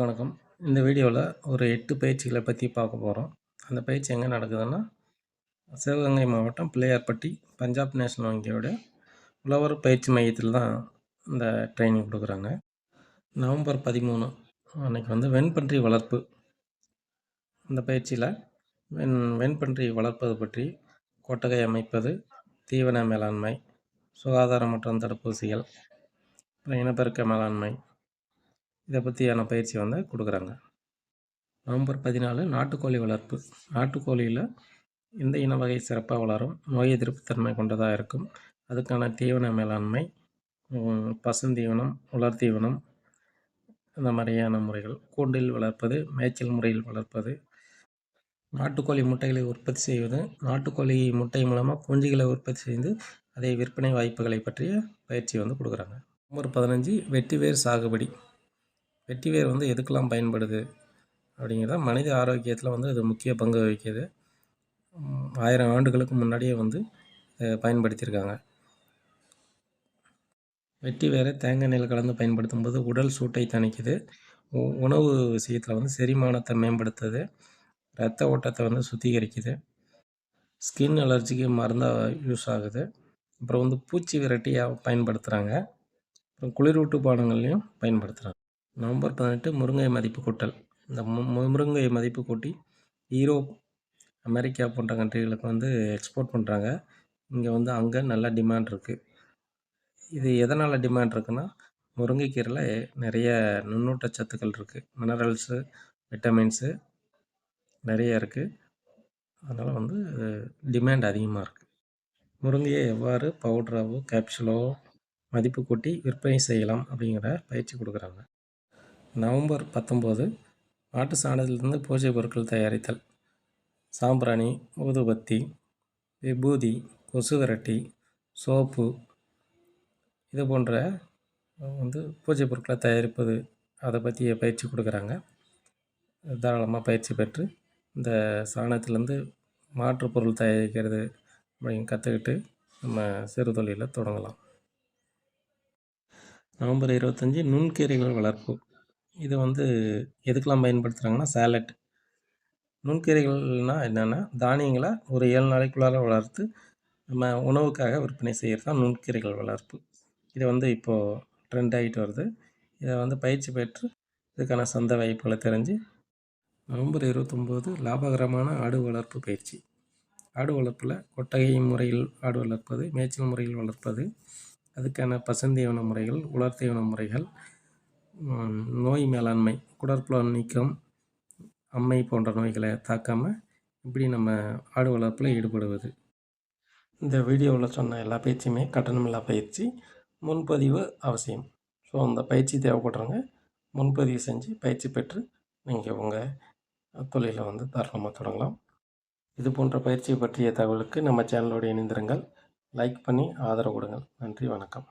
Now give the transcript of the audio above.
எல்லாருக்கும் வணக்கம். இந்த வீடியோவில் ஒரு எட்டு பயிற்சிகளை பற்றி பார்க்க போகிறோம் அந்த பயிற்சி எங்கே நடக்குதுன்னா சிவகங்கை மாவட்டம் பிள்ளையார்பட்டி பஞ்சாப் நேஷனல் வங்கியோட உழவர் பயிற்சி மையத்தில் தான் இந்த ட்ரைனிங் கொடுக்குறாங்க. நவம்பர் பதிமூணு அன்றைக்கி வந்து வெண்பன்றி வளர்ப்பு. அந்த பயிற்சியில் வெண் வெண்பன்றி வளர்ப்பது பற்றி கொட்டகை அமைப்பது தீவன மேலாண்மை சுகாதாரம் மற்றும் தடுப்பூசிகள் அப்புறம் இனப்பெருக்க மேலாண்மை இதை பற்றியான பயிற்சி வந்து கொடுக்குறாங்க. நவம்பர் பதினாலு நாட்டுக்கோழி வளர்ப்பு. நாட்டுக்கோழியில் இந்த இன வகை சிறப்பாக வளரும். நோய் எதிர்ப்பு தன்மை கொண்டதாக இருக்கும். அதுக்கான தீவன மேலாண்மை பசுந்தீவனம் உலர் தீவனம் இந்த மாதிரியான முறைகள். கூண்டில் வளர்ப்பது மேய்ச்சல் முறையில் வளர்ப்பது. நாட்டுக்கோழி முட்டைகளை உற்பத்தி செய்வது. நாட்டுக்கோழி முட்டை மூலமாக குஞ்சுகளை உற்பத்தி செய்து அதை விற்பனை வாய்ப்புகளை பற்றிய பயிற்சி வந்து கொடுக்குறாங்க. நம்பர் பதினஞ்சு வெட்டிவேர் சாகுபடி. வெட்டிவேர் வந்து எதுக்கெல்லாம் பயன்படுது அப்படிங்கிறத மனித ஆரோக்கியத்தில் வந்து அது முக்கிய பங்கு வகிக்குது. ஆயிரம் ஆண்டுகளுக்கு முன்னாடியே வந்து பயன்படுத்தியிருக்காங்க. வெட்டி வேரை தேங்காய் நெல் கலந்து பயன்படுத்தும் போது உடல் சூட்டை தணிக்குது. உணவு விஷயத்தில் வந்து செரிமானத்தை மேம்படுத்துது. ரத்த ஓட்டத்தை வந்து சுத்திகரிக்குது. ஸ்கின் அலர்ஜிக்கு மருந்தாக யூஸ் ஆகுது. அப்புறம் வந்து பூச்சி விரட்டியாக பயன்படுத்துகிறாங்க அப்புறம் குளிரூட்டு பானங்கள்லையும் பயன்படுத்துகிறாங்க நவம்பர் பதினெட்டு முருங்கை மதிப்பு கூட்டல். இந்த மு முருங்கை மதிப்பு கூட்டி ஈரோப் அமெரிக்கா போன்ற கண்ட்ரிகளுக்கு வந்து எக்ஸ்போர்ட் பண்ணுறாங்க இங்கே வந்து அங்கே நல்ல டிமாண்ட் இருக்குது இது எதனால் டிமாண்ட் இருக்குன்னா முருங்கைக்கீரையில் நிறைய நுண்ணூட்ட சத்துக்கள் இருக்குது மினரல்ஸு விட்டமின்ஸு நிறைய இருக்குது அதனால் வந்து டிமாண்ட் அதிகமாக இருக்குது முருங்கையை எவ்வாறு பவுட்ராவோ கேப்சுலோ மதிப்பு கூட்டி விற்பனை செய்யலாம் அப்படிங்கிற பயிற்சி கொடுக்குறாங்க. நவம்பர் பத்தொம்போது மாட்டு சாணத்திலிருந்து பூஜை பொருட்கள் தயாரித்தல். சாம்பிராணி ஊதுபத்தி விபூதி கொசு விரட்டி சோப்பு இது போன்ற வந்து பூஜை பொருட்களை தயாரிப்பது அதை பற்றிய பயிற்சி கொடுக்குறாங்க. தாராளமாக பயிற்சி பெற்று இந்த சாணத்திலேருந்து மாற்று பொருள் தயாரிக்கிறது அப்படின்னு கற்றுக்கிட்டு நம்ம சிறு தொழிலை தொடங்கலாம். நவம்பர் இருபத்தஞ்சி நுண்கீரைகள் வளர்ப்பு. இது வந்து எதுக்கெல்லாம் பயன்படுத்துகிறாங்கன்னா சேலட் நுண்கீரைகள்னால் என்னென்னா தானியங்களை ஒரு ஏழு நாளைக்குள்ளார வளர்த்து நம்ம உணவுக்காக விற்பனை செய்கிறது தான் நுண்கீரைகள் வளர்ப்பு. இது வந்து இப்போது ட்ரெண்ட் ஆகிட்டு வருது. இதை வந்து பயிற்சி பெற்று இதுக்கான சந்தை வாய்ப்புகளை தெரிஞ்சு நவம்பர் இருபத்தொம்போது லாபகரமான ஆடு வளர்ப்பு பயிற்சி. ஆடு வளர்ப்பில் கொட்டகை முறையில் ஆடு வளர்ப்பது மேய்ச்சல் முறையில் வளர்ப்பது அதுக்கான பசந்தீவன முறைகள் உலர் தீவன முறைகள் நோய் மேலாண்மை குடற்புலன் நீக்கம் அம்மை போன்ற நோய்களை தாக்காமல் இப்படி நம்ம ஆடு வளர்ப்பில் ஈடுபடுவது. இந்த வீடியோவில் சொன்ன எல்லா பயிற்சியுமே கட்டணமில்லா பயிற்சி முன்பதிவு அவசியம். ஸோ அந்த பயிற்சி தேவைப்படுறவங்க முன்பதிவு செஞ்சு பயிற்சி பெற்று நீங்கள் உங்கள் தொழிலை வந்து தாராளமாக தொடங்கலாம். இது போன்ற பயிற்சியை பற்றிய தகவலுக்கு நம்ம சேனலோடு இணைந்திருங்கள். லைக் பண்ணி ஆதரவு கொடுங்கள். நன்றி வணக்கம்.